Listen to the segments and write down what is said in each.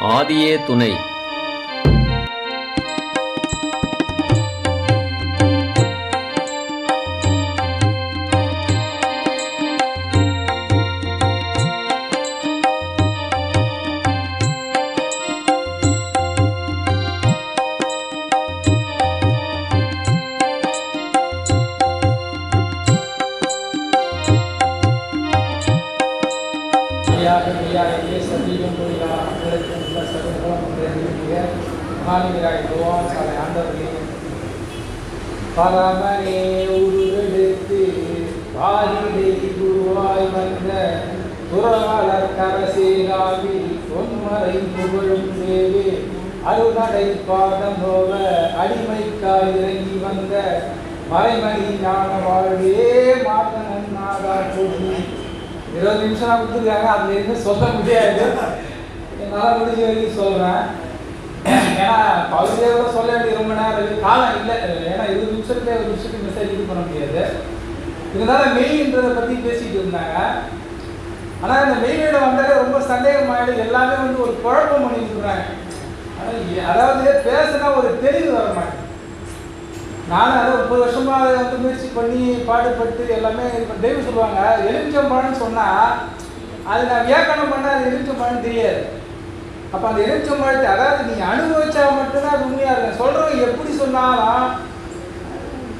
ஆதியே துணை. துறவாளர் கரசேராவி பொன்மறை புகழும் சேவே அருணடை பாதம் போக அடிமைக்காய் இறங்கி வந்த மறைமணி ஞான வாழ்வே மாதனன் நாகா போற்றி இருபது நிமிஷம் நான் கொடுத்துருக்காங்க அதுல இருந்து சொல்ல முடியாது என்னால் முடிஞ்ச வரைக்கும் சொல்கிறேன் ஏன்னா பகுதியாக கூட சொல்ல வேண்டிய ரொம்ப நேரம் காலம் இல்லை ஏன்னா இருபது நிமிஷத்துல ஒரு நிமிஷத்துக்கு மெசேஜ் இது பண்ண முடியாது இருந்தாலும் மெய்ன்றதை பற்றி பேசிட்டு இருந்தாங்க. ஆனால் இந்த மெய்வேட வந்தாலே ரொம்ப சந்தேகமாயிடு எல்லாமே வந்து ஒரு குழப்பம் பண்ணி சொல்கிறாங்க அதாவது பேசுனா ஒரு தெளிவு வர மாட்டேன் நானும் அதை முப்பது வருஷமாக அதை வந்து முயற்சி பண்ணி பாடுபட்டு எல்லாமே இப்போ தெய்வம் சொல்லுவாங்க எலுமிச்சம்பழம்னு சொன்னால் அது நான் வியாக்கணம் பண்ண அது எலுமிச்சம்பழம் தெரியாது. அப்போ அந்த எலுமிச்சம்பழத்தை அதாவது நீ அனுபவிச்சா மட்டும்தான் அது உண்மையாக இருக்கும். சொல்கிறவங்க எப்படி சொன்னாலும்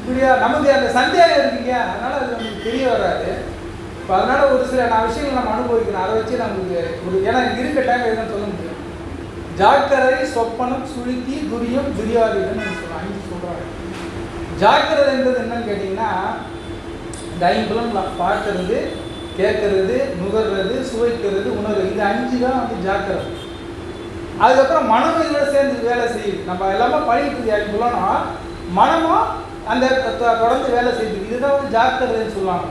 இப்படியா நமக்கு அந்த சந்தேகம் இருக்குங்க. அதனால் அது நமக்கு தெரிய வராது. இப்போ அதனால் ஒரு சில நான் விஷயங்கள் நம்ம அனுபவிக்கணும். அதை வச்சு நமக்கு ஒரு ஏன்னா இருக்க டைம் எதுன்னு சொல்ல முடியும். ஜாக்கிரதை சொப்பனம் சுளுக்கி துரியம் துரியாதீதம் சொல்லுவாங்க. அஞ்சு சொல்கிறாங்க ஜாக்கிரதைன்றது என்னன்னு கேட்டிங்கன்னா இந்த ஐம்புலம் பார்க்கறது கேட்கறது நுகர்றது சுவைக்கிறது உணர்வு இது அஞ்சு தான் வந்து ஜாக்கிரதை. அதுக்கப்புறம் மனமும் இதோட சேர்ந்து வேலை செய்யுது. நம்ம எல்லாமே பழகிட்டு ஐம்புலம்னா மனமும் அந்த தொடர்ந்து வேலை செய்யுது. இதுதான் வந்து ஜாக்கிரதைன்னு சொல்லுவாங்க.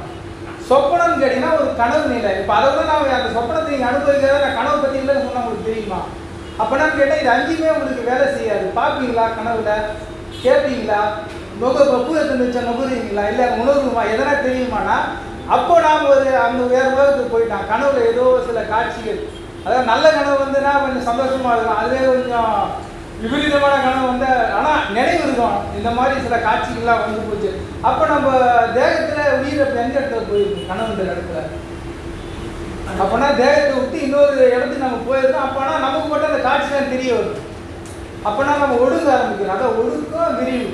சொப்பனம்னு கேட்டீங்கன்னா ஒரு கனவு நிலை இப்போ அதை விட நான் அந்த சொப்பனத்தை நீங்கள் அனுபவிக்கிறத நான் கனவு பற்றி இல்லைன்னு சொன்னால் உங்களுக்கு தெரியுமா? அப்போனா கேட்டால் இது அஞ்சுமே உங்களுக்கு வேலை செய்யாது. பார்ப்பீங்களா கனவுல? கேட்பீங்களா நுக பூ இருந்துச்சு வச்ச நுகருவீங்களா இல்லை உணர்வுமா எதனா தெரியுமானா அப்போ நாம் ஒரு அந்த வேறு உலகத்துக்கு போயிட்டான் கனவுல ஏதோ சில காட்சிகள். அதாவது நல்ல கனவு வந்துன்னா கொஞ்சம் சந்தோஷமாக இருக்கும். அதுவே கொஞ்சம் விபரீதமான கனவு வந்து ஆனால் நினைவு இருக்கும். இந்த மாதிரி சில காட்சிகள்லாம் வந்து போச்சு அப்போ நம்ம தேகத்தில் உயிரை எந்த இடத்துல போயிருக்கு? கனவுன்ற இடத்துல. அப்போனா தேகத்தை விட்டு இன்னொரு இடத்துக்கு நம்ம போயிருக்கோம் அப்போனா நமக்கு மட்டும் அந்த காட்சிலாம் தெரிய வருது அப்போனா நம்ம ஒடுங்க ஆரம்பிக்கிறோம். அதான் ஒடுக்கம் விரிவு.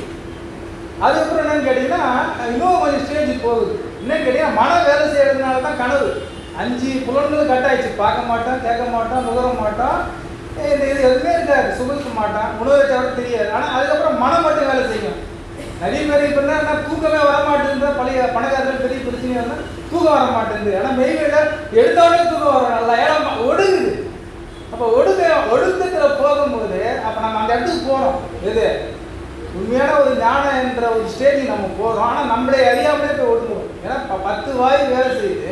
அதுக்கப்புறம் என்னன்னு கேட்டிங்கன்னா இன்னும் கொஞ்சம் ஸ்டேஜ் போகுது. என்னன்னு கேட்டிங்கன்னா மன வேலை செய்கிறதுனால தான் கனவு. அஞ்சு புலன்களும் கட் ஆயிடுச்சு. பார்க்க மாட்டோம் கேட்க மாட்டோம் நுகர மாட்டோம். இந்த இது எதுவுமே இருக்காது. சுமக்க மாட்டான். உணவை தவிர தெரியாது. ஆனால் அதுக்கப்புறம் மனம் மட்டும் வேலை செய்யும். நிறைய பேர் இப்போ என்ன தூக்கமே வர மாட்டேங்குது பழைய பணக்காரர்கள் பெரிய பிரச்சனை இருந்தால் தூக்கம் வர மாட்டேங்குது ஆனால் மெய்வேல எடுத்தோடனே தூக்கம் வரும். நல்லா ஏன்னா ஒடுங்குது. அப்போ ஒடுக்க ஒடுக்கத்தில் போகும்போது அப்போ நம்ம அந்த இடத்துக்கு போகிறோம் எது? உண்மையான ஒரு ஞானம் என்ற ஒரு ஸ்டேஜ் நம்ம போகிறோம் ஆனால் நம்மளே அறியாமலே போய் ஒடுங்குவோம். ஏன்னா பத்து வாயு வேலை செய்யுது.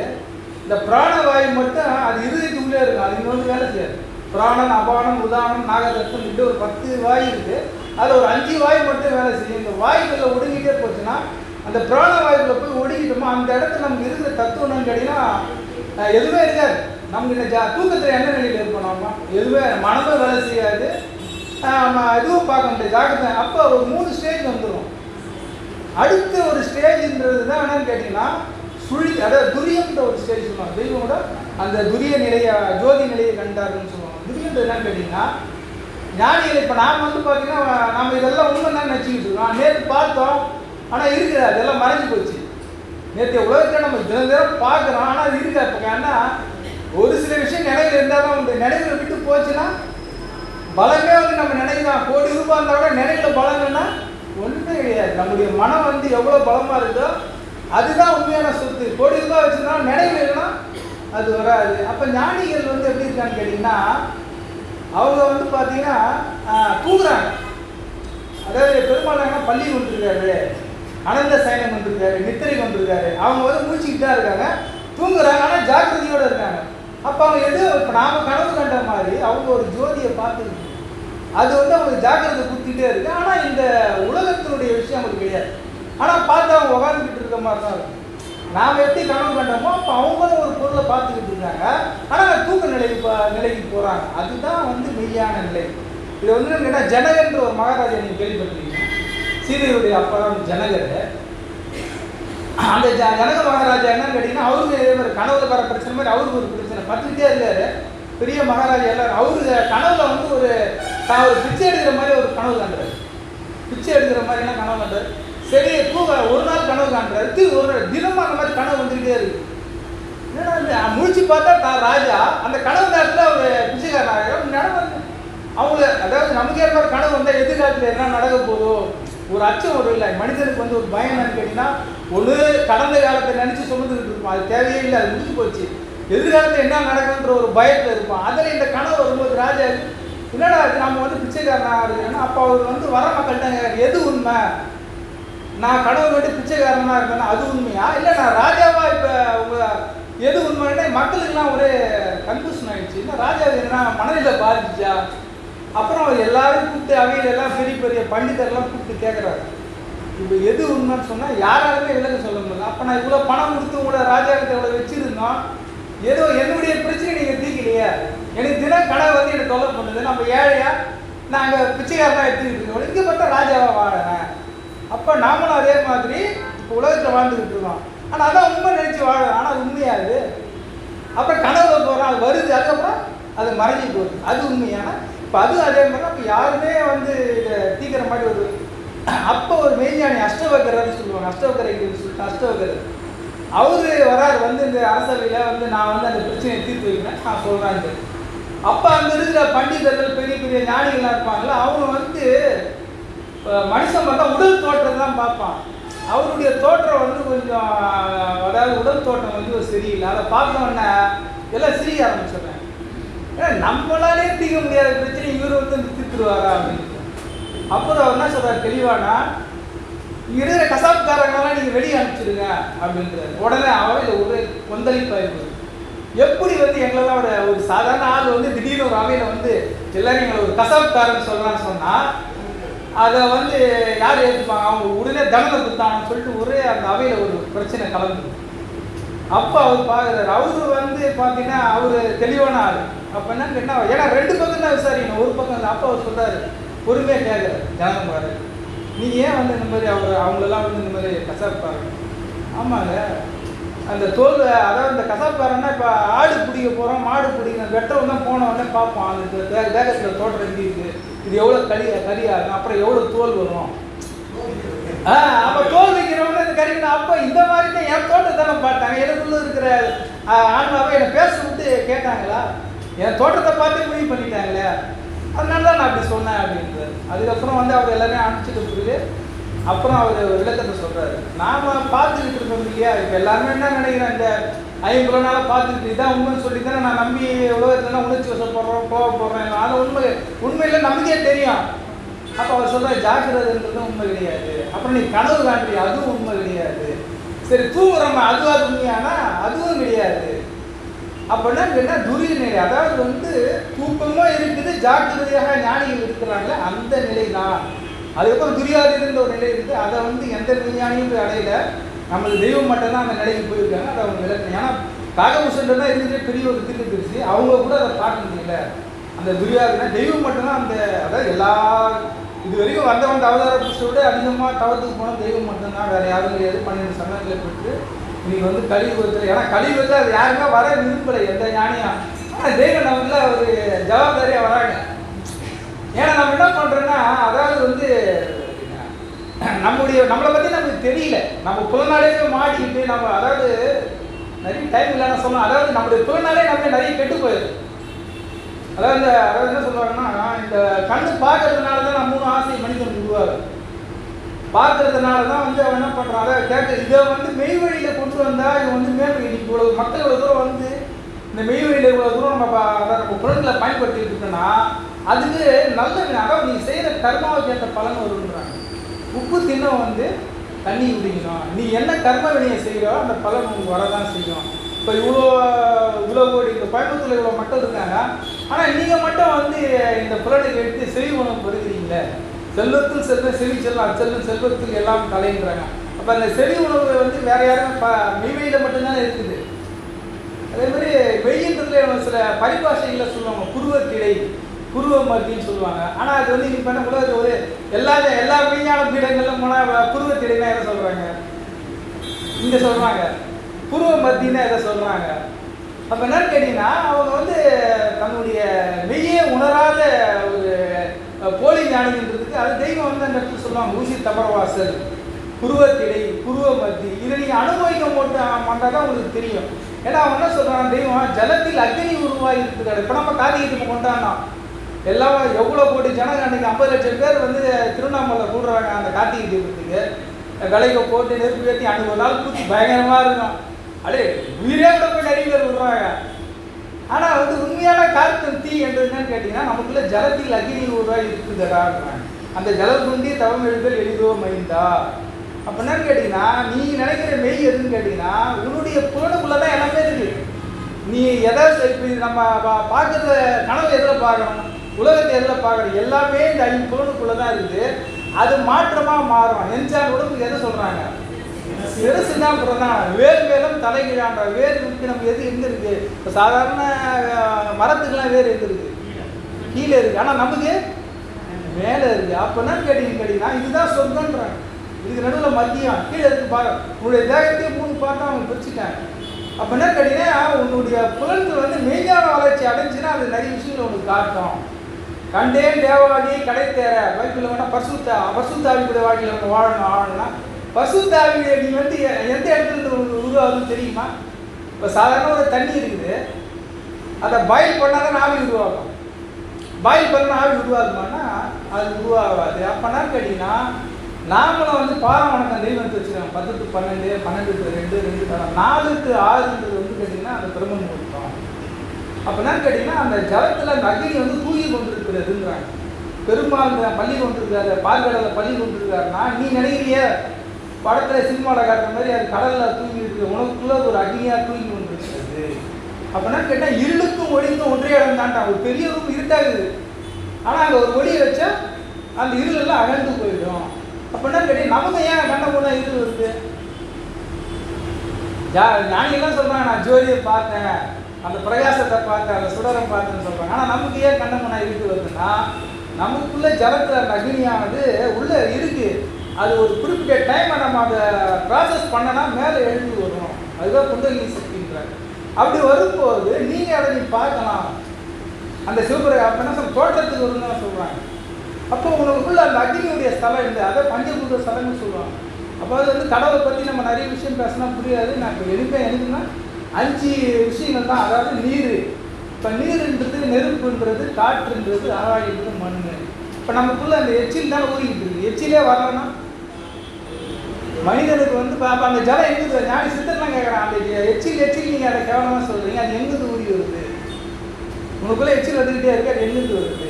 இந்த பிராண வாயு மட்டும் அது இருதயத்துக்குள்ளே இருக்கும். அது இன்னொன்று வேலை செய்யாது. பிராணன் அபானம் உதானம் நாகரத்தம் இப்படி ஒரு பத்து வாய் இருக்கு. அதில் ஒரு அஞ்சு வாய் மட்டும் வேலை செய்யும். இந்த வாயுக்குள்ள ஒடுங்கிட்டே போச்சுன்னா அந்த பிராண வாயுக்குள்ள போய் ஒடுங்கிட்டோமோ அந்த இடத்துல நமக்கு இருக்கிற தத்துவம் என்னன்னு கேட்டிங்கன்னா எதுவுமே இருக்காது. நமக்கு இந்த ஜா தூக்கத்தில் என்ன நிலையில் இருப்போம் நம்ம எதுவுமே மனமும் வேலை செய்யாது. நம்ம இதுவும் பார்க்க முடியாது. ஜாக்கிரதை. அப்போ ஒரு மூணு ஸ்டேஜ் வந்துடும் அடுத்த ஒரு ஸ்டேஜ்ன்றது தான் என்னன்னு கேட்டிங்கன்னா சுழி அதாவது துரியன்ற ஒரு ஸ்டேஜ் சொல்லுவாங்க. தெய்வம் கூட அந்த துரிய நிலையை ஜோதி நிலையை கண்டாருன்னு சொல்லுவாங்க. துரியன்றது என்னன்னு கேட்டிங்கன்னா ஞானிகள் இப்போ நாம் வந்து பார்த்தீங்கன்னா நம்ம இதெல்லாம் உண்மை தான் நினச்சிக்கிட்டு இருக்கோம். நேற்று பார்த்தோம் ஆனால் இருக்குது அதெல்லாம் மறைஞ்சு போச்சு. நேற்று உலகத்தை நம்ம தினம் தினம் பார்க்குறோம் ஆனால் அது இருக்கா இப்போ ஏன்னா ஒரு சில விஷயம் நினைவில் இருந்தால் தான் உண்டு. நினைவில் விட்டு போச்சுன்னா பலமே வந்து நம்ம நினைக்கலாம் கோடி ரூபாய் இருந்தால் கூட நினைவில் பலங்கன்னா ஒன்றுமே கிடையாது. நம்முடைய மனம் வந்து எவ்வளோ பலமாக இருக்கோ அதுதான் உண்மையான சொத்து. கோடி ரூபாய் வச்சுருந்தா நினைவு இல்லைன்னா அது வராது. அப்போ ஞானிகள் வந்து எப்படி இருக்கான்னு கேட்டிங்கன்னா அவங்க வந்து பார்த்தீங்கன்னா தூங்குறாங்க. அதாவது பெருமாள் பள்ளி கொண்டிருக்காரு அனந்த சயனம் கொண்டிருக்காரு நித்திரை கொண்டிருக்காரு அவங்க வந்து மூச்சுக்கிட்டு தான் இருக்காங்க. தூங்குறாங்க ஆனால் ஜாக்கிரதையோட இருக்காங்க. அப்போ அவங்க எது இப்போ நாம கனவு கண்ட மாதிரி அவங்க ஒரு ஜோதியை பார்த்துருக்கு அது வந்து அவங்க ஜாக்கிரதை குத்திட்டே இருக்கு. ஆனால் இந்த உலகத்தினுடைய விஷயம் அவங்களுக்கு கிடையாது. ஆனால் பார்த்து அவங்க உட்காந்துக்கிட்டு இருக்க மாதிரி தான் இருக்கும். நாம் எப்படி கனவு கண்டோமோ அப்போ அவங்களும் ஒரு பொருளை பார்த்துக்கிட்டு இருக்காங்க. ஆனால் தூக்க நிலைக்கு நிலைக்கு போகிறாங்க அதுதான் வந்து மெய்யான நிலை. இது வந்து கேட்டால் ஜனகன்ற ஒரு மகாராஜா நீங்கள் கேள்விப்பட்டிருக்கீங்க. சீதையுடைய அப்பா தான் ஜனகர். அந்த ஜ- ஜனக மகாராஜா என்னன்னு கேட்டிங்கன்னா அவருக்கு இதே மாதிரி கனவுல வர பிரச்சனை மாதிரி அவருக்கு ஒரு பிரச்சனை. பார்த்துக்கிட்டே இருக்காரு. பெரிய மகாராஜா எல்லாரும். அவரு கனவுல வந்து ஒரு தான் ஒரு பிச்சை எடுக்கிற மாதிரி ஒரு கனவு காண்றாரு. பிச்சை எடுக்கிற மாதிரி என்ன கனவு காண்றாரு. சரி தூங்க. ஒரு நாள் கனவு காண்றாரு. திருப்பி ஒரு நாள் தினமும் அந்த மாதிரி கனவு வந்துக்கிட்டே இருக்கு. என்னடா முடிச்சு முழிச்சு பார்த்தா தான் ராஜா. அந்த கனவு நேரத்தில் அவர் பிச்சைக்காரன் நடந்து அவங்கள அதாவது நமக்கு ஏற்ற கனவு வந்தால் எதிர்காலத்தில் என்ன நடக்க போதோ ஒரு அச்சம் ஒரு இல்லை. மனிதனுக்கு வந்து ஒரு பயம் என்னன்னு கேட்டிங்கன்னா ஒன்று கடந்த காலத்தை நினச்சி சுமந்துக்கிட்டு இருப்போம் அது தேவையே இல்லை. அது முடிஞ்சு போச்சு. எதிர்காலத்தில் என்ன நடக்குன்ற ஒரு பயத்தில் இருப்போம் அதில் இந்த கனவு வரும்போது ராஜா என்னடா நம்ம வந்து பிச்சைக்காரனாக இருக்கிறேன்னா அப்போ அவர் வந்து வர மக்கள்கிட்ட எது உண்மை? நான் கடவுள் விட்டு பிச்சைக்காரனாக இருந்தேன்னா அது உண்மையா? இல்லை நான் ராஜாவா இப்போ உங்கள் எது உண்மைன்னா மக்களுக்கெல்லாம் ஒரே கன்ஃபியூஷன் ஆயிடுச்சு. இல்லை ராஜா என்ன மனநிலை பாதிச்சா? அப்புறம் அவர் எல்லாரும் கூப்பிட்டு அவையில் எல்லாம் பெரிய பெரிய பண்டிதர்லாம் கூப்பிட்டு கேட்குறாரு இப்போ எது உண்மைன்னு சொன்னால் யாராலுமே விலக சொல்ல முடியல. அப்போ நான் இவ்வளோ பணம் கொடுத்து உங்களோட ராஜா இவ்வளோ வச்சிருந்தோம். ஏதோ என்னுடைய பிரச்சனை நீங்கள் தீக்கலையே எனக்கு தினம் கடை வந்து எனக்கு தொலை பண்ணுது. நம்ம ஏழையா? நாங்கள் பிச்சைக்காரனாக எடுத்துக்கிட்டு இருக்கோம் இங்கே பார்த்தா ராஜாவாக வாழறேன் அப்போ நாமளும் அதே மாதிரி இப்போ உலகத்தில் வாழ்ந்துக்கிட்டு இருக்கோம். ஆனால் அதான் உண்மை நினச்சி வாழும் ஆனால் அது அது? அப்புறம் கனவுல போகிறோம் அது வருது அதுக்கப்புறம் அது மறைஞ்சி போகுது. அது உண்மையான இப்போ அதுவும் அதே மாதிரி அப்போ யாருமே வந்து இதை தீக்கிற மாதிரி ஒரு அப்போ ஒரு மெய்ஞானி அஷ்டவக்கரன்னு சொல்லுவாங்க. அஷ்டவக்கரைக்கு சொல்லிட்டு அஷ்டவக்கரர் அவரு வராரு வந்து இந்த அரசவையில் வந்து நான் வந்து அந்த பிரச்சனையை தீர்த்து வைக்கிறேன் நான் சொல்கிறேன் அப்போ அங்கே இருக்கிற பண்டிதர்கள் பெரிய பெரிய ஞானிகள்லாம் இருப்பாங்களா அவங்க வந்து மனுஷன் பார்த்தா உடல் தோற்றம் தான் பார்ப்பான். அவருடைய தோற்றம் வந்து கொஞ்சம் அதாவது உடல் தோற்றம் வந்து ஒரு சரியில்லை. அதை பார்த்த உடனே எல்லாம் சிரிய ஆரம்பிச்சிடுறேன் ஏன்னா நம்மளாலே தீர்க்க முடியாத பிரச்சனை இவர் வந்து தீர்த்துருவாரா அப்படின்னு. அப்புறம் அவர் என்ன சொல்றாரு தெளிவானா இங்கே இருக்கிற கசாப்காரங்களெல்லாம் நீங்கள் வெளியே அனுப்பிச்சிடுங்க அப்படின்றாரு. உடனே அவையில் ஒரு கொந்தளிப்பாயிருப்பாரு எப்படி வந்து எங்களெல்லாம் ஒரு ஒரு சாதாரண ஆள் வந்து திடீர்னு ஒரு அவையில் வந்து எல்லாரும் எங்களை ஒரு கசாப்காரன் சொல்லலாம்னு சொன்னால் அதை வந்து யார் ஏற்றுப்பாங்க அவங்க உடனே தண்டனை கொடுத்தாங்கன்னு சொல்லிட்டு ஒரே அந்த அவையில் ஒரு பிரச்சனை கலந்து. அப்போ அவர் பார்க்குறாரு அவரு வந்து பார்த்தீங்கன்னா அவர் தெளிவான ஆள். அப்போ என்னன்னு கேட்டால் ஏன்னா ரெண்டு பக்கம் தான் விசாரிக்கணும். ஒரு பக்கம் இல்லை. அப்போ அவர் சொல்கிறாரு பொறுமையாக கேட்குறாரு ஜனகம் பாரு. நீ ஏன் வந்து இந்த மாதிரி அவர் அவங்களெல்லாம் வந்து இந்த மாதிரி கசாப்பாரு ஆமாங்க. அந்த தோல் அதாவது இந்த கசாப்பாருன்னா இப்போ ஆடு பிடிக்க போகிறோம் மாடு பிடிக்கணும் வெட்டவன் தான் போன உடனே பார்ப்போம். அந்த வே- வேகத்தில் தோட்டம் எப்படி இருக்கு? இது எவ்வளோ கறி கறியாகும் அப்புறம் எவ்வளோ தோல் வரும்? ஆ அப்போ தோல் வைக்கிறவங்க இந்த கறிக்கணும் அப்போ இந்த மாதிரி தான் என் தோட்டத்தை தானே பார்த்தாங்க. எனக்குள்ள இருக்கிற ஆன்மாவை என்னை பேச விட்டு கேட்டாங்களா? என் தோட்டத்தை பார்த்து முடிவு பண்ணிட்டாங்களே. அதனால தான் நான் அப்படி சொன்னேன் அப்படின்றது அதுக்கப்புறம் வந்து அவர் எல்லாரையும் அனுப்பிச்சிட்டு பிறகு அப்புறம் அவர் ஒரு விளக்கத்தை சொல்றாரு. நாம் பார்த்துக்கிட்டு இருக்கோம் இல்லையா? இப்போ எல்லாருமே என்ன நினைக்கிறேன் இந்த ஐம்பது நாளாக பார்த்துக்கிட்டு இதான் உண்மைன்னு சொல்லி தானே நான் நம்பி உலகத்துல உணர்ச்சி வசப்படுறோம் கோவப்படுறேன் அது உண்மை உண்மையில் நமக்கே தெரியும். அப்போ அவர் சொல்கிற ஜாக்கிரதைன்றது உண்மை கிடையாது. அப்புறம் நீ கனவு காண்றீ அதுவும் உண்மை கிடையாது. சரி தூங்குறோம் அதுவா உண்மையானா? அதுவும் கிடையாது. அப்படின்னா என்ன துரிய நிலை. அதாவது வந்து தூக்கமும் இருக்குது ஜாக்கிரதையாக ஞானிகள் இருக்கிறாங்களே அந்த நிலை தான் அதுக்கப்புறம் துரியாதின்ற ஒரு நிலை இருக்குது. அதை வந்து எந்த விஞ்ஞானியும் அடையில நம்மளுக்கு தெய்வம் மட்டும்தான் அந்த நிலைக்கு போயிருக்காங்க. அதை அவங்க விளக்கணும். ஏன்னா காகபூஷன் தான் இருக்கிற பெரிய ஒரு திருக்கு திருச்சி அவங்க கூட அதை பார்க்க முடியல. அந்த துரியாதுனா தெய்வம் மட்டும்தான் அந்த அதாவது எல்லா இது வரைக்கும் வந்தவன் அவதார புருஷோட அதிகமாக தவத்துக்கு போனால் தெய்வம் மட்டும்தான். வேறு யாரும் கிடையாது. பன்னெண்டு சமயங்களை பெற்று இன்னைக்கு வந்து கலியுகத்தில் ஏன்னா கலியுகத்தில் அது யாருமே வர விரும்பலை. எந்த ஞானியாக ஆனால் தெய்வம் நமக்குல ஒரு ஜவாப்தாரியாக வராங்க. ஏன்னா நம்ம என்ன பண்ணுறோன்னா அதாவது வந்து நம்முடைய நம்மளை பற்றி நமக்கு தெரியல. நம்ம புலனாலேயே மாட்டிக்கிட்டு நம்ம அதாவது நிறைய டைம் இல்லைன்னு சொன்னோம் அதாவது நம்முடைய புலனாலே நம்ம நிறைய கெட்டு போயிடுது. அதாவது இந்த அதாவது என்ன சொல்லுவாங்கன்னா இந்த கண்ணு பார்க்கறதுனால தான் நம்ம மூணு ஆசை மனிதன் உருவாகுது பார்க்கறதுனால தான் வந்து அவன் என்ன பண்ணுறான் அதை கேட்க இதை வந்து மெய் வழியில் கொண்டு வந்தால் இது வந்து மேல் இவ்வளோ மக்கள் இவ்வளோ தூரம் வந்து இந்த மெய் வழியில் இவ்வளோ தூரம் நம்ம அதை நம்ம புலன்களை பயன்படுத்திட்டு இருக்கோன்னா அதுக்கு நல்ல வினை. அதாவது நீ செய்கிற கர்மாவுக்கு ஏற்ற பலன் வருன்றாங்க உப்பு தின்னம் வந்து தண்ணி குடிக்கணும் நீ என்ன கர்ம வினையை செய்கிறோ அந்த பலன் உங்களுக்கு வரதான் செய்யும். இப்போ இவ்வளோ இவ்வளோ கோடி இந்த கோயம்புத்தூரில் இவ்வளோ மக்கள் இருக்காங்க. ஆனால் நீங்கள் மட்டும் வந்து இந்த புலனுக்கு எடுத்து செவி உணவு பெறுகிறீங்க செல்வத்தில் செல்வம் செவி செல்வம் அச்செல்வம் செல்வத்தில் எல்லாம் கலைன்றாங்க. அப்போ அந்த செடி உணவு வந்து வேற யாரும் ப மெய்மையில் மட்டும்தானே இருக்குது. அதே மாதிரி வெயின்றதுல சில பரிபாஷைகளில் சொல்லுவாங்க குருவக்கிளை புருவ மத்தின்னு சொல்லுவாங்க. ஆனால் அது வந்து இன்னைக்கு பண்ண உலகத்தில் ஒரு எல்லா எல்லா விஞ்ஞான பீடங்களிலும் போனால் புருவத்திடைனா எதை சொல்கிறாங்க இங்கே சொல்கிறாங்க புருவ மத்தின்னு எதை சொல்கிறாங்க அப்போ என்னன்னு கேட்டிங்கன்னா அவங்க வந்து தன்னுடைய மெய்யே உணராத ஒரு போலி ஞானின்றதுக்கு அது தெய்வம் வந்து அந்த இடத்துல சொல்லுவாங்க. ஊசி தபரவாசல் புருவத்திடை புருவ மத்தி இதை நீங்கள் அனுபவிக்க மாட்டா பண்ணால் தான் உங்களுக்கு தெரியும். ஏன்னா அவன் என்ன சொல்கிறான் தெய்வம் ஜலத்தில் அக்னி உருவாகி இருக்குது இப்போ நம்ம காதிகிட்டு தீபம் எல்லாம் எவ்வளோ கோடி ஜனங்க அன்றைக்கி ஐம்பது லட்சம் பேர் வந்து திருவண்ணாமலை கூடுறாங்க அந்த கார்த்திகை தீபத்துக்கு. விலைக்கு போட்டு நெருப்பு ஏற்றி அன்றைக்கி ஒரு நாள் கூத்தி பயங்கரமாக இருக்கும். அடே உயிரே கூட போய் நிறைய பேர் விடுறாங்க. ஆனால் வந்து உண்மையான காற்று தீ என்றது என்னன்னு கேட்டிங்கன்னா நமக்குள்ள ஜலத்தில் அக்னி உருவாகி இருக்குதுடான்றாங்க அந்த ஜலம் குண்டி தவம் எழுதல் எளிதோ மைந்தா? அப்போ என்னன்னு கேட்டிங்கன்னா நீ நினைக்கிற மெய் எதுன்னு கேட்டிங்கன்னா உன்னுடைய புலனுக்குள்ளே தான் எல்லாமே இருக்கு. நீ எதை இப்போ நம்ம பார்க்குற கனவு எதில் பார்க்கணும்? உலகத்தை எதில் பார்க்குற எல்லாமே இந்த ஐந்து பொருளுக்குள்ளே தான் இருக்குது அது மாற்றமாக மாறும். என்சான் உடம்புக்கு எதை சொல்கிறாங்க சிறுசு தான். பிரதானம் வேர் மேலும் தலைகீழான்ற வேர் இருக்கு நம்ம எது எங்கே இருக்குது இப்போ சாதாரண மரத்துக்கெல்லாம் வேர் எங்கே இருக்குது கீழே இருக்குது ஆனால் நமக்கு மேலே இருக்குது அப்போ என்ன கேட்டீங்க கேட்டீங்கன்னா இதுதான் சொந்தன்றாங்க. இதுக்கு நடுவில் மத்தியம். கீழே இருக்கு பாரு. உன்னுடைய தேகத்தையே மூணு பார்த்தா அவங்க பிரிச்சுட்டாங்க அப்போ என்ன கேட்டீங்கன்னா உன்னுடைய புலன்கள் வந்து மெய்ஞான வளர்ச்சி அடைஞ்சுன்னா அது நிறைய விஷயங்கள் உனக்கு காட்டும். கண்டேன் தேவாதி கடை தேர பைபிள் வேணா பசுத்தா பசுத்தாவியுடைய வாழ்க்கையில் நம்ம வாழணும் வாழணும்னா பசுத்தாவியை நீ வந்து எந்த இடத்துல இருந்து உருவாகுதுன்னு தெரியுமா? இப்போ சாதாரண ஒரு தண்ணி இருக்குது. அதை பாயில் பண்ணால் தான் ஆவி உருவாகும். பாயில் பண்ணால் ஆவி உருவாகுமானா அது உருவாகாது. அப்போனா கேட்டிங்கன்னா நாமளும் வந்து பாரம் வணக்கம் தெய்வத்தை வச்சுருக்கோம் பத்து டு பன்னெண்டு பன்னெண்டு டு ரெண்டு ரெண்டு நாலு. டு ஆறுன்றது வந்து கேட்டிங்கன்னா அந்த பிரம்மன் மூலம் அப்போ கேட்டிங்கன்னா அந்த ஜலத்தில் அந்த அக்னி வந்து தூங்கி கொண்டிருக்கிறதுன்றாங்க பெருமாள் பள்ளி கொண்டிருக்காரு பார்க்கடலில் பள்ளி கொண்டிருக்காருன்னா நீ நினைக்கிறிய படத்தில் சினிமாவில் காட்டுற மாதிரி அது கடலில் தூங்கி இருக்கு உனக்குள்ள ஒரு அக்னியாக தூங்கி கொண்டிருக்கிறது. அப்படின்னா கேட்டால் இருளுக்கும் ஒளிக்கும் ஒன்றே இடம் தான்டா ஒரு பெரிய ரூம் இருட்டாகுது. ஆனால் அங்கே ஒரு ஒளியை வச்சா அந்த இருளெல்லாம் அகழ்ந்து போயிடும். அப்படின்னா கேட்டீங்க நமக்கு ஏன் கண்ண போனால் இருள் வருது? ஜா ஞானிகள்லாம் சொல்கிறாங்க நான் ஜோதியை பார்த்தேன். அந்த பிரகாசத்தை பார்த்து அந்த சுடரை பார்த்துன்னு சொல்கிறாங்க ஆனால் நமக்கு ஏன் கண்ணமனா இருக்கு வருதுன்னா நமக்குள்ளே ஜலத்தில் அந்த அக்னியானது உள்ளே இருக்குது அது ஒரு குறிப்பிட்ட டைமை நம்ம அதை ப்ராசஸ் பண்ணனா மேலே எழுந்து வரும். அதுதான் குண்டலினி சக்தின்றாங்க அப்படி வரும்போது நீங்கள் அதை நீ பார்க்கலாம். அந்த சிவபுரை அப்போ சொல்ல தோட்டத்துக்கு வரும்னு தான் சொல்கிறாங்க அப்போ உங்களுக்குள்ள அந்த அக்னியுடைய ஸ்தலம் இல்லை அதை பஞ்சபூத ஸ்தலம்னு சொல்லுவாங்க. அப்போ அது வந்து கடவுளை பற்றி நம்ம நிறைய விஷயம் பேசினா புரியாது. நான் இப்போ எனக்கு எனக்குன்னா அஞ்சு விஷயங்கள் தான் அதாவது நீர். இப்போ நீருன்றது நெருப்புன்றது காற்றுன்றது ஆகாயன்றது மண் இப்போ நமக்குள்ள அந்த எச்சில் தான் ஊறிக்கிட்டு இருக்கு. எச்சிலே வரலன்னா? மனிதனுக்கு வந்து பாப்பா அந்த ஜலம் எங்குது? ஞானி சித்தர்லாம் கேட்குறான் அந்த எச்சில் எச்சில் நீங்கள் அதை கேவலமாக சொல்கிறீங்க அது எங்கேருந்து ஊறி வருது? உனக்குள்ள எச்சில் வந்துக்கிட்டே இருக்கு அது எங்கேருந்து வருது?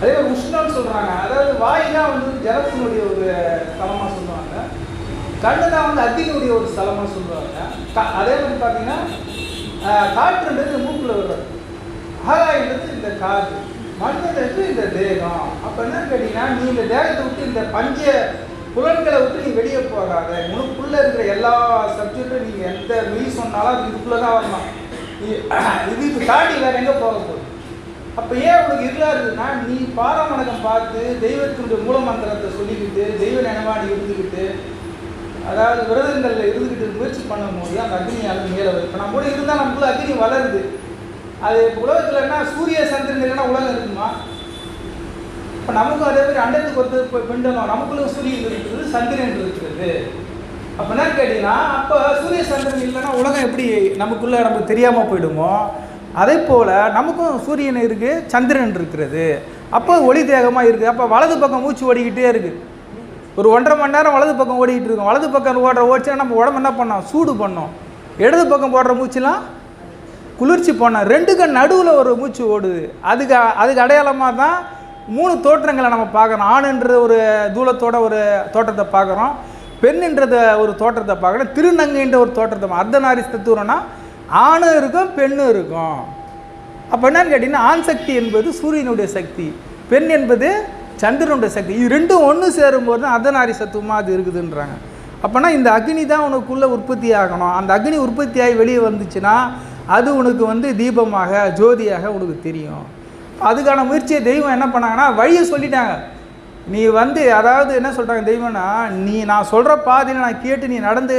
அதே மாதிரி உஷ்ணம்னு சொல்கிறாங்க அதாவது வாய் தான் வந்து ஜலத்தினுடைய ஒரு ஸ்தலமாக சொல்லுவாங்க கண்ணு தான் வந்து அத்தினுடைய ஒரு ஸ்தலமாக சொல்லுவாங்க. அதே மாதிரி பார்த்தீங்கன்னா காற்றுன்றது மூக்கில் வர்றது ஆகாயன்றது இந்த காற்று மண்ணுன்றது இந்த தேகம். அப்போ என்ன கேட்டிங்கன்னா நீ இந்த தேகத்தை விட்டு இந்த பஞ்ச புலன்களை விட்டு நீ வெளியே போகாத. உனக்குள்ளே இருக்கிற எல்லா சப்ஜெக்டும் நீங்கள் எந்த மெய் சொன்னாலும் அது இதுக்குள்ளே தான் வரணும் இது இது தாண்டி வேறு எங்கே போக போகுது? அப்போ ஏன் உனக்கு இருளாக இருக்குதுன்னா நீ பாராமணக்கம் பார்த்து தெய்வத்தினுடைய மூல மந்திரத்தை சொல்லிக்கிட்டு தெய்வ நினைவாடி இருந்துக்கிட்டு அதாவது விரதங்களில் இருந்துக்கிட்டு முயற்சி பண்ணும்போது அந்த அக்னியால் மேலே வரும். இப்போ நம்ம கூட இருந்தால் நமக்குள்ள அக்னி வளருது. அது இப்போ உலகத்தில் என்ன சூரிய சந்திரன் இல்லைன்னா உலகம் இருக்குமா? இப்போ நமக்கும் அதே மாதிரி அண்டத்துக்கு ஒருத்தர் இப்போ பிண்டனம் நமக்குள்ள சூரியன் இருக்கிறது சந்திரன் இருக்கிறது. அப்போ என்ன கேட்டிங்கன்னா அப்போ சூரிய சந்திரன் இல்லைன்னா உலகம் எப்படி நமக்குள்ளே நமக்கு தெரியாமல் போயிடுமோ? அதே போல் நமக்கும் சூரியன் இருக்குது சந்திரன் இருக்கிறது. அப்போ ஒளி தேகமாக இருக்குது அப்போ வலது பக்கம் மூச்சு ஓடிக்கிட்டே இருக்குது ஒரு ஒன்றரை மணி நேரம் வலது பக்கம் ஓடிக்கிட்டு இருக்கோம். வலது பக்கம் ஓடுற ஓடிச்சுன்னா நம்ம உடம்பு என்ன பண்ணோம்? சூடு பண்ணோம். இடது பக்கம் போடுற மூச்சுலாம் குளிர்ச்சி போனோம் ரெண்டு கண் நடுவில் ஒரு மூச்சு ஓடுது. அதுக்கு அதுக்கு அடையாளமாக தான் மூணு தோற்றங்களை நம்ம பார்க்குறோம். ஆணுன்ற ஒரு தூளத்தோட ஒரு தோற்றத்தை பார்க்குறோம். பெண்ணுன்றத ஒரு தோற்றத்தை பார்க்குறோம். திருநங்கைன்ற ஒரு தோற்றத்தை பா- அர்த்தநாரி தத்துவம்னா ஆணும் இருக்கும் பெண்ணும் இருக்கும். அப்போ என்னன்னு கேட்டிங்கன்னா ஆண் சக்தி என்பது சூரியனுடைய சக்தி. பெண் என்பது சந்திரனுடைய சக்தி. இது ரெண்டும் ஒன்று சேரும்போது தான் அதனாரி சத்துவமாக அது இருக்குதுன்றாங்க. அப்போனா இந்த அக்னி தான் உனக்குள்ளே உற்பத்தி ஆகணும். அந்த அக்னி உற்பத்தியாகி வெளியே வந்துச்சுன்னா அது உனக்கு வந்து தீபமாக ஜோதியாக உனக்கு தெரியும். அதுக்கான முயற்சியை தெய்வம் என்ன பண்ணாங்கன்னா வழியை சொல்லிட்டாங்க. நீ வந்து அதாவது என்ன சொல்கிறாங்க தெய்வம்னா நீ நான் சொல்கிற பாதையில் நான் கேட்டு நீ நடந்து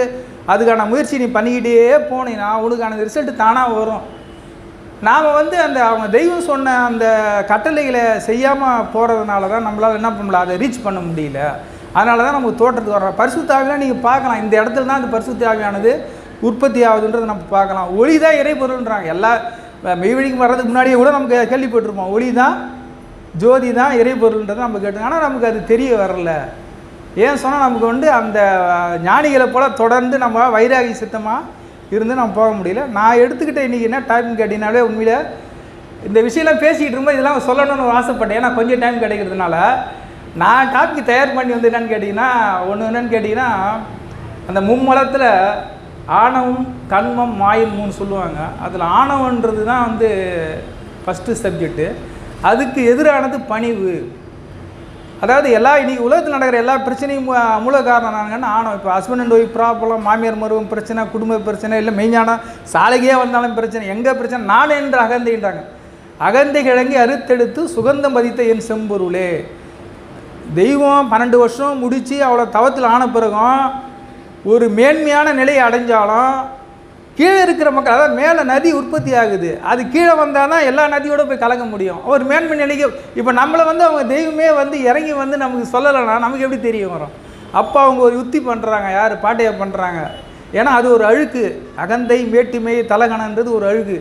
அதுக்கான முயற்சி நீ பண்ணிக்கிட்டே போனீங்கன்னா உனக்கான ரிசல்ட் தானாக வரும். நாம் வந்து அந்த அவங்க தெய்வம் சொன்ன அந்த கட்டளைகளை செய்யாமல் போகிறதுனால தான் நம்மளால் என்ன பண்ண முடியல அதை ரீச் பண்ண முடியல. அதனால தான் நமக்கு தோட்டத்துக்கு வர்றோம். பரிசுத்தாவிலாம் நீங்கள் பார்க்கலாம். இந்த இடத்துல தான் அந்த பரிசுத்தாவியானது உற்பத்தி ஆகுதுன்றதை நம்ம பார்க்கலாம். ஒளி தான் இறைபொருள்ன்றாங்க. எல்லா மெய்வழிக்கு வர்றதுக்கு முன்னாடியே கூட நமக்கு கேள்விப்பட்டிருப்போம். ஒளி தான் ஜோதி தான் இறைபொருள்ன்றது நம்ம கேட்டோம் ஆனால் நமக்கு அது தெரிய வரல. ஏன் சொன்னால் நமக்கு வந்து அந்த ஞானிகளை போல் தொடர்ந்து நம்ம வைராகி சித்தமாக இருந்து நம்ம போக முடியல. நான் எடுத்துக்கிட்ட இன்றைக்கி என்ன டைம் கேட்டிங்கனாலே உண்மையில் இந்த விஷயம்லாம் பேசிக்கிட்டு இருக்கும்போது இதெல்லாம் சொல்லணும்னு ஆசைப்பட்டேன். ஏன்னா கொஞ்சம் டைம் கிடைக்கிறதுனால. நான் டாபிக் தயார் பண்ணி வந்து என்னென்னு கேட்டிங்கன்னா ஒன்று என்னென்னு கேட்டிங்கன்னா அந்த மும்மலத்தில் ஆணவம் கண்மம் மாயம் சொல்லுவாங்க. அதில் ஆணவன்றது தான் வந்து ஃபஸ்ட்டு சப்ஜெக்ட்டு அதுக்கு எதிரானது பணிவு. அதாவது எல்லா இன்னைக்கு உலகத்தில் நடக்கிற எல்லா பிரச்சனையும் மூ- மூல காரணம் நாங்கன்னா ஆணவம் இப்போ ஹஸ்பண்ட் அண்ட் ஒய்ஃப் ப்ராப்ளம் மாமியார் மருவம் பிரச்சனை குடும்ப பிரச்சனை இல்லை மெய்ஞானம் சாலைக்கே வந்தாலும் பிரச்சனை எங்கே பிரச்சனை? நான் என்று அகந்தைன்றாங்க அகந்தை கிழங்கி அறுத்தெடுத்து சுகந்தம் பதித்த என் செம்பொருளே. தெய்வம் பன்னெண்டு வருஷம் முடித்து அவ்வளோ தவத்தில் ஆன பிறகும் ஒரு மேன்மையான நிலையை அடைஞ்சாலும் கீழே இருக்கிற மக்கள் அதாவது மேலே நதி உற்பத்தி ஆகுது. அது கீழே வந்தால் தான் எல்லா நதியோட போய் கலக்க முடியும். ஒரு மேன்மை நிலைக்கு இப்போ நம்மளை வந்து அவங்க தெய்வமே வந்து இறங்கி வந்து நமக்கு சொல்லலைன்னா நமக்கு எப்படி தெரியும் வரும்? அப்போ அவங்க ஒரு யுத்தி பண்ணுறாங்க யார்? பாட்டையை பண்ணுறாங்க ஏன்னா அது ஒரு அழுக்கு. அகந்தை மேட்டுமை தலகணன்றது ஒரு அழுக்கு.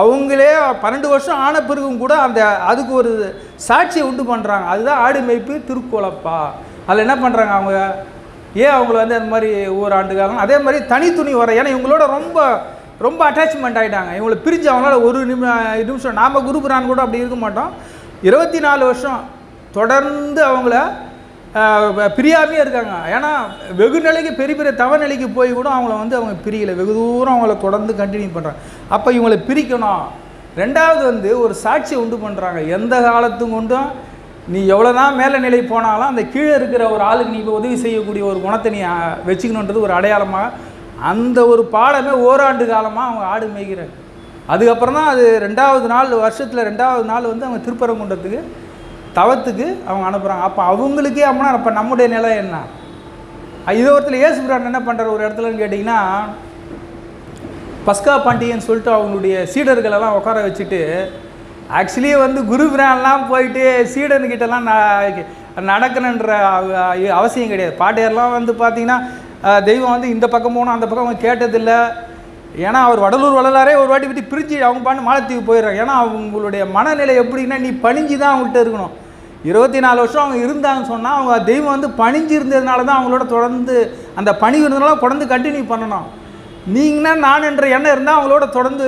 அவங்களே பன்னெண்டு வருஷம் ஆன பிறகும் கூட அந்த அதுக்கு ஒரு சாட்சியை உண்டு பண்ணுறாங்க அதுதான் ஆடு மேய்ப்பு திருக்கோலப்பா. அதில் என்ன பண்ணுறாங்க அவங்க? ஏன் அவங்கள வந்து அந்த மாதிரி ஒவ்வொரு ஆண்டு காலம் அதே மாதிரி தனித்துணி வர ஏன்னா இவங்களோட ரொம்ப ரொம்ப அட்டாச்மெண்ட் ஆகிட்டாங்க இவங்களை பிரிஞ்சு அவங்களால ஒரு நிமி நிமிஷம் நாம் குருபுரான் கூட அப்படி இருக்க மாட்டோம். இருபத்தி நாலு வருஷம் தொடர்ந்து அவங்கள பிரியாமே இருக்காங்க. ஏன்னா வெகு நிலைக்கு பெரிய பெரிய தவ நிலைக்கு போய் கூட அவங்கள வந்து அவங்க பிரியலை. வெகு தூரம் அவங்கள தொடர்ந்து கண்டினியூ பண்ணுறாங்க அப்போ இவங்களை பிரிக்கணும். ரெண்டாவது வந்து ஒரு சாட்சியை உண்டு பண்ணுறாங்க எந்த காலத்தும் கொண்டும் நீ எவ்வளோ தான் மேலே நிலை போனாலும் அந்த கீழே இருக்கிற ஒரு ஆளுக்கு நீ இப்போ உதவி செய்யக்கூடிய ஒரு குணத்தை நீ வச்சுக்கணுன்றது ஒரு அடையாளமாக அந்த ஒரு பாடமே ஓராண்டு காலமாக அவங்க ஆடு மேய்க்கிறாங்க அதுக்கப்புறம் தான் அது ரெண்டாவது நாள் வருஷத்தில் ரெண்டாவது நாள் வந்து அவங்க திருப்பரங்குன்றத்துக்கு தவத்துக்கு அவங்க அனுப்புகிறாங்க அப்போ அவங்களுக்கே அப்படின்னா அப்போ நம்முடைய நிலை என்ன? இதோ ஒருத்தர் இயேசு பிரான் என்ன பண்ணுற ஒரு இடத்துலன்னு கேட்டிங்கன்னா பஸ்கா பாண்டியன்னு சொல்லிட்டு அவங்களுடைய சீடர்களெல்லாம் உட்கார வச்சுட்டு ஆக்சுவலி வந்து குரு பிரான்லாம் போயிட்டு சீடனுக்கிட்டலாம் நடக்கணுன்ற அவசியம் கிடையாது. பாட்டியார்லாம் வந்து பார்த்தீங்கன்னா தெய்வம் வந்து இந்த பக்கம் போகணும் அந்த பக்கம் அவங்க கேட்டதில்லை. ஏன்னா அவர் வடலூர் வள்ளலாரே ஒரு வாட்டி பற்றி பிரித்து அவங்க பாட்டு மாலத்தீவு போயிடுறாங்க ஏன்னா அவங்களுடைய மனநிலை எப்படின்னா நீ பணிஞ்சு தான் அவங்கள்ட்ட இருக்கணும். இருபத்தி நாலு வருஷம் அவங்க இருந்தாங்கன்னு சொன்னால் அவங்க தெய்வம் வந்து பணிஞ்சு இருந்ததுனால தான் அவங்களோட தொடர்ந்து அந்த பணி இருந்ததுனால தொடர்ந்து கண்டினியூ பண்ணணும். நீங்கன்னா நான் என்ற எண்ணம் இருந்தால் அவங்களோட தொடர்ந்து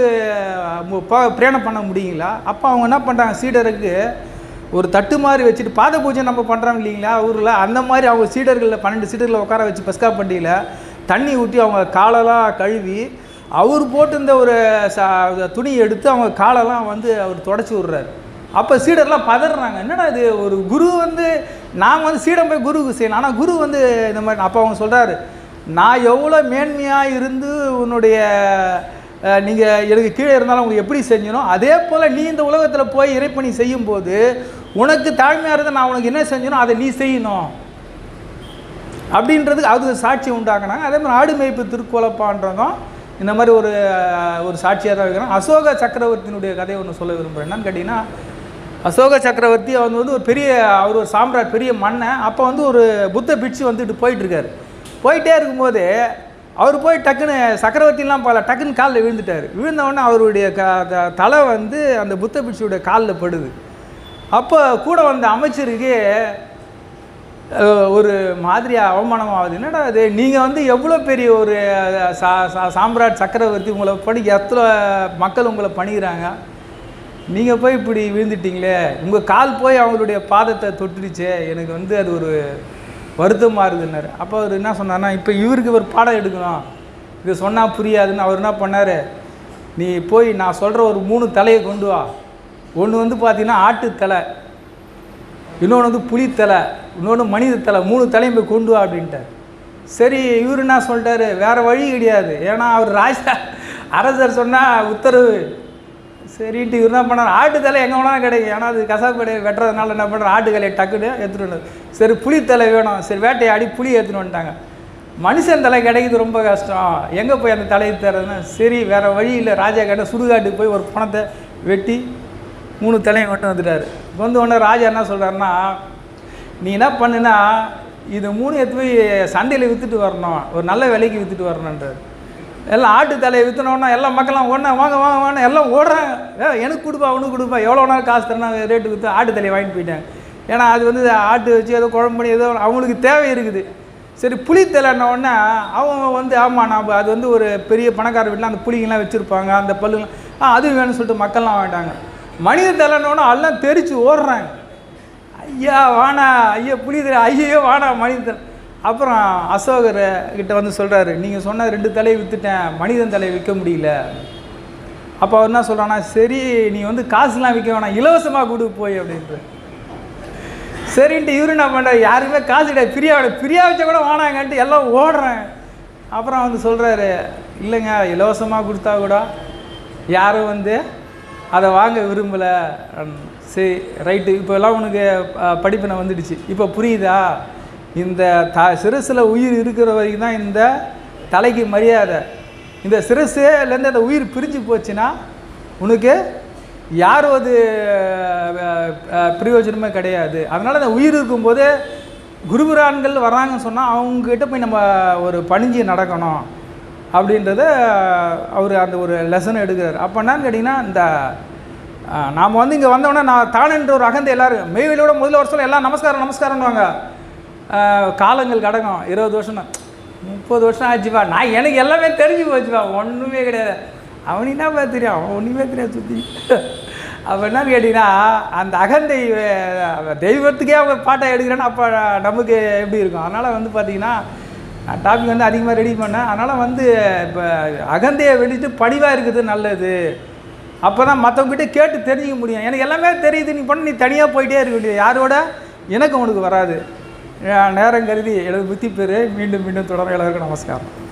ப- பிரயாணம் பண்ண முடியுங்களா? அப்போ அவங்க என்ன பண்ணுறாங்க சீடருக்கு ஒரு தட்டு மாதிரி வச்சுட்டு பாத பூஜை நம்ம பண்ணுறாங்க இல்லைங்களா? ஊரில் அந்த மாதிரி அவங்க சீடர்களில் பன்னெண்டு சீடர்களை உட்கார வச்சு பஸ்கா பண்டிகையில் தண்ணி ஊற்றி அவங்க காலெல்லாம் கழுவி அவர் போட்டிருந்த ஒரு துணி துணியை எடுத்து அவங்க காலெல்லாம் வந்து அவர் தொடச்சி விட்றாரு. அப்போ சீடர்லாம் பதறாங்க. என்னடா இது? ஒரு குரு வந்து நாம் வந்து சீடம் போய் குருவுக்கு செய்யணும் ஆனால் குரு வந்து இந்த மாதிரி அப்போ அவங்க சொல்கிறாரு நான் எவ்வளோ மேன்மையாக இருந்து உன்னுடைய நீங்கள் எனக்கு கீழே இருந்தாலும் உங்களுக்கு எப்படி செஞ்சனோ அதே போல் நீ இந்த உலகத்தில் போய் இறைப்பணி செய்யும்போது உனக்கு தாழ்மையாக இருந்தால் நான் உனக்கு என்ன செஞ்சனோ அதை நீ செய்யணும். அப்படின்றது அது சாட்சி உண்டாக்குனாங்க. அதே மாதிரி ஆடு மேய்ப்பு திருக்கோலப்பான்றதும் இந்த மாதிரி ஒரு ஒரு சாட்சியாக தான் இருக்கிறோம் அசோக சக்கரவர்த்தியினுடைய கதையை ஒன்று சொல்ல விரும்புகிறேன் என்னன்னு கேட்டிங்கன்னா அசோக சக்கரவர்த்தி அவர் வந்து ஒரு பெரிய அவர் ஒரு சாம்ராட் பெரிய மன்னன். அப்போ வந்து ஒரு புத்த பிட்சு வந்துட்டு போயிட்டுருக்காரு போயிட்டே இருக்கும்போது அவர் போய் டக்குன்னு சக்கரவர்த்திலாம் போகல டக்குன்னு காலில் விழுந்துட்டார். விழுந்தவொடனே அவருடைய க த- தலை வந்து அந்த புத்த பிட்சுடைய காலில் படுது. அப்போ கூட வந்த அமைச்சருக்கு ஒரு மாதிரியாக அவமானம் ஆகுது என்னடா அது நீங்கள் வந்து எவ்வளோ பெரிய ஒரு சா சா- சாம்ராட் சக்கரவர்த்தி உங்களை படி எத்தனை மக்கள் உங்களை பணிகிறாங்க? நீங்கள் போய் இப்படி விழுந்துட்டீங்களே. உங்கள் கால் போய் அவங்களுடைய பாதத்தை தொட்டுடுச்சே. எனக்கு வந்து அது ஒரு வருத்தமாக இருக்குன்னாரு அப்போ அவர் என்ன சொன்னார்னா இப்போ இவருக்கு ஒரு பாடம் எடுக்கணும். இது சொன்னால் புரியாதுன்னு அவர் என்ன பண்ணார்? நீ போய் நான் சொல்கிற ஒரு மூணு தலையை கொண்டு வா. ஒன்று வந்து பார்த்தீங்கன்னா ஆட்டு தலை இன்னொன்று வந்து புலித்தலை இன்னொன்று மனித தலை மூணு தலையும் போய் கொண்டு வா அப்படின்ட்டார். சரி இவர் என்ன சொல்லிட்டாரு? வேறு வழி கிடையாது. ஏன்னா அவர் ராஜா அரசர் சொன்னால் உத்தரவு சரின்ட்டு இவர் என்ன பண்ணார்? ஆட்டு தலை எங்கே வேணாலும் கிடைக்கும். ஏன்னா அது கசாப்பு கடையை வெட்டுறதுனால என்ன பண்ணுறாரு ஆட்டு தலையை டக்குன்னு எடுத்துகிட்டு வந்தது சரி புளி தலை வேணும். சரி வேட்டையாடி புளி எடுத்துன்னு வந்துட்டாங்க. மனுஷன் தலை கிடைக்கிறது ரொம்ப கஷ்டம். எங்கே போய் அந்த தலையை தர்றதுன்னா? சரி வேறு வழி இல்லை. ராஜா கிட்ட சுடுகாட்டுக்கு போய் ஒரு பணத்தை வெட்டி மூணு தலையும் கொண்டு வந்துட்டார். வந்து உடனே ராஜா என்ன சொல்கிறாருன்னா நீ என்ன பண்ணுனா இது மூணு எடுத்து போய் சண்டையில் விற்றுட்டு வரணும். ஒரு நல்ல விலைக்கு விற்றுட்டு வரணுன்றார் எல்லாம் ஆட்டு தலையை விற்றுனோன்னா எல்லா மக்களும் ஒன்றா வாங்க வாங்க வாங்க எல்லாம் ஓடுறாங்க. ஏ எனக்கு கொடுப்பா அவனுக்கு கொடுப்பா. எவ்வளோ நாள் காசு தரணும் ரேட்டு விற்று ஆட்டு தலையை வாங்கிட்டு போயிட்டாங்க. ஏன்னா அது வந்து ஆட்டு வச்சு ஏதோ குழம்பு பண்ணி ஏதோ அவங்களுக்கு தேவை இருக்குது. சரி புளி தலைன்ன உடனே அவங்க வந்து ஆமாம் நான் அது வந்து ஒரு பெரிய பணக்கார வீட்டில் அந்த புளிங்கெல்லாம் வச்சுருப்பாங்க அந்த பல்லுலாம் ஆ அது வேணும்னு சொல்லிட்டு மக்கள்லாம் வாங்கிட்டாங்க. மனித தலைன்னொன்னே எல்லாம் தெரித்து ஓடுறாங்க. ஐயா வானா ஐயா புளி தலை ஐயோ வானா மனித தலை அப்புறம் அசோகர் கிட்ட வந்து சொல்கிறாரு நீங்கள் சொன்ன ரெண்டு தலையை விற்றுட்டேன் மனிதன் தலையை விற்க முடியல. அப்போ அவர் என்ன சொல்கிறான்னா சரி நீ வந்து காசுலாம் விற்க வேணாம் இலவசமாக கொடு போய் அப்படின்ட்டு சரின்ட்டு இவரு என்ன பண்ணுறாரு யாருமே காசு கிடையாது பிரியா பிரியா வச்ச கூட வானாங்கன்ட்டு எல்லாம் ஓடுறேன். அப்புறம் வந்து சொல்கிறாரு இல்லைங்க இலவசமாக கொடுத்தா கூட யாரும் வந்து அதை வாங்க விரும்பலை. சரி ரைட்டு இப்போ எல்லாம் உனக்கு படிப்பினை வந்துடுச்சு. இப்போ புரியுதா? இந்த த சிறுசில் உயிர் இருக்கிற வரைக்கும் தான் இந்த தலைக்கு மரியாதை. இந்த சிறுசுலேருந்து அந்த உயிர் பிரிஞ்சு போச்சுன்னா உனக்கு யாரும் அது பிரயோஜனமே கிடையாது. அதனால் அந்த உயிர் இருக்கும்போது குருபுரான்கள் வர்றாங்கன்னு சொன்னால் அவங்கக்கிட்ட போய் நம்ம ஒரு பணிஞ்சு நடக்கணும் அப்படின்றத அவர் அந்த ஒரு லெசன் எடுக்கிறார். அப்போ என்னன்னு கேட்டிங்கன்னா இந்த நாம் வந்து இங்கே வந்தோடனே நான் தானென்ற ஒரு அகந்த எல்லாரும் மெய்வெளியோட முதல்ல வருஷம் எல்லாம் நமஸ்காரம் நமஸ்காரம்னுவாங்க. காலங்கள் கடக்கும். இருபது வருஷம் முப்பது வருஷம் ஆச்சுப்பா. நான் எனக்கு எல்லாமே தெரிஞ்சு போச்சுப்பா. ஒன்றுமே கிடையாது. அவனுக்கு என்னப்பா தெரியும்? அவன் ஒன்றுமே தெரியாது சுற்றி அப்போ என்னன்னு கேட்டிங்கன்னா அந்த அகந்தை தெய்வத்துக்கே அவங்க பாட்டை எடுக்கிறேன்னு அப்போ நமக்கு எப்படி இருக்கும்? அதனால் வந்து பார்த்தீங்கன்னா நான் டாபிக் வந்து அதிகமாக ரெடி பண்ணேன். அதனால் வந்து இப்போ அகந்தையை வெளியிட்டு படிவாக இருக்குது நல்லது. அப்போ தான் மற்றவங்ககிட்ட கேட்டு தெரிஞ்சுக்க முடியும். எனக்கு எல்லாமே தெரியுது. நீ பண்ண நீ தனியாக போயிட்டே இருக்க வேண்டியது. யாரோட? எனக்கு உனக்கு வராது. நேரம் கருதி எனது புத்தி பேர் மீண்டும் மீண்டும் தொடர எல்லாருக்கும் நமஸ்காரம்.